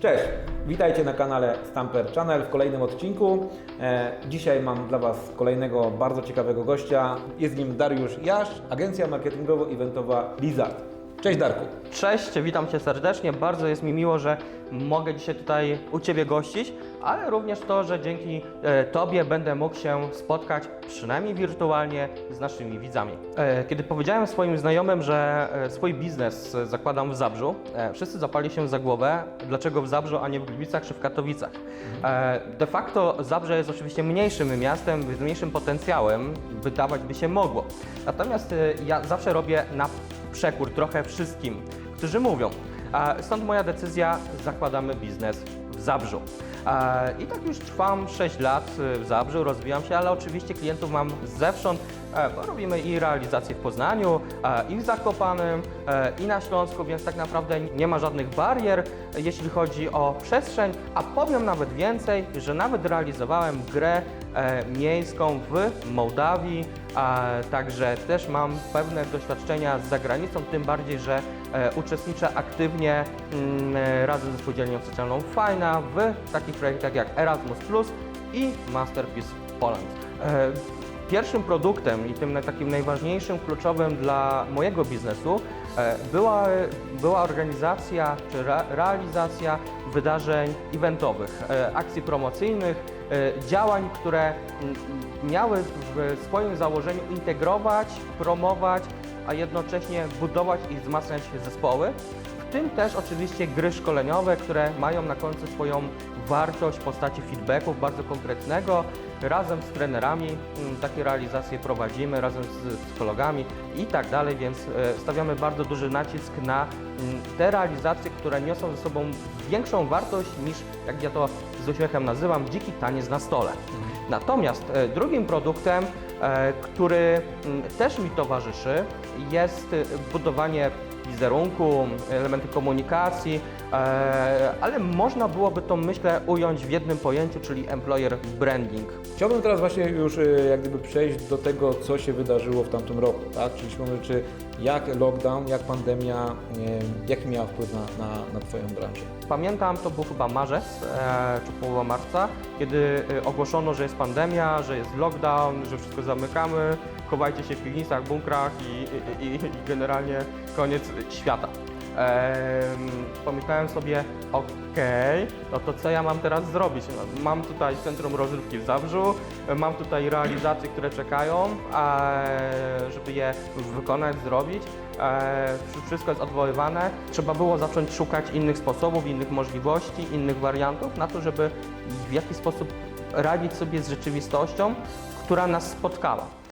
Cześć, witajcie na kanale Stamper Channel w kolejnym odcinku. E, dzisiaj mam dla Was kolejnego bardzo ciekawego gościa. Jest nim Dariusz Jasz, agencja marketingowo-eventowa Blizzard. Cześć Darku. Cześć, witam Cię serdecznie. Bardzo jest mi miło, że mogę dzisiaj tutaj u Ciebie gościć, ale również to, że dzięki e, Tobie będę mógł się spotkać przynajmniej wirtualnie z naszymi widzami. E, Kiedy powiedziałem swoim znajomym, że e, swój biznes zakładam w Zabrzu, wszyscy zapali się za głowę, dlaczego w Zabrzu, a nie w Gliwicach czy w Katowicach. De facto Zabrze jest oczywiście mniejszym miastem, z mniejszym potencjałem, wydawać by się mogło. Natomiast ja zawsze robię na przekór trochę wszystkim, którzy mówią. Stąd moja decyzja, zakładamy biznes w Zabrzu. I tak już trwam 6 lat y, w Zabrzu, rozwijam się, ale oczywiście klientów mam zewsząd, robimy i realizacje w Poznaniu, e, i w Zakopanem, e, i na Śląsku, więc tak naprawdę nie ma żadnych barier, e, jeśli chodzi o przestrzeń, a powiem nawet więcej, że nawet realizowałem grę e, miejską w Mołdawii, także też mam pewne doświadczenia z zagranicą, tym bardziej, że e, uczestniczę aktywnie mm, e, razem ze spółdzielnią socjalną Fajna w takich projektach jak Erasmus i Masterpiece Poland. Pierwszym produktem i tym takim najważniejszym, kluczowym dla mojego biznesu e, była, była organizacja czy re, realizacja wydarzeń eventowych, e, akcji promocyjnych, e, działań, które miały w swoim założeniu integrować, promować, a jednocześnie budować i wzmacniać zespoły. W tym też oczywiście gry szkoleniowe, które mają na końcu swoją wartość w postaci feedbacków bardzo konkretnego. Razem z trenerami mm, takie realizacje prowadzimy, razem z psychologami i tak dalej, więc e, stawiamy bardzo duży nacisk na mm, te realizacje, które niosą ze sobą większą wartość niż, jak ja to z uśmiechem nazywam, dziki taniec na stole. Natomiast e, drugim produktem, e, który mm, też mi towarzyszy, jest budowanie wizerunku, elementy komunikacji, e, ale można byłoby to, myślę, ująć w jednym pojęciu, czyli employer branding. Chciałbym teraz właśnie już e, jak gdyby przejść do tego, co się wydarzyło w tamtym roku, tak? Czyli czy jak lockdown, jak pandemia, jaki miała wpływ na, na, na Twoją branżę? Pamiętam, to był chyba marzec e, czy połowa marca, kiedy e, ogłoszono, że jest pandemia, że jest lockdown, że wszystko zamykamy, chowajcie się w piwnicach, bunkrach i, i, i, generalnie koniec świata. Pomyślałem sobie, okej, no to co ja mam teraz zrobić? No, mam tutaj centrum rozrywki w Zabrzu, mam tutaj realizacje, które czekają, e, żeby je wykonać, zrobić. E, wszystko jest odwoływane. Trzeba było zacząć szukać innych sposobów, innych możliwości, innych wariantów na to, żeby w jakiś sposób radzić sobie z rzeczywistością, która nas spotkała.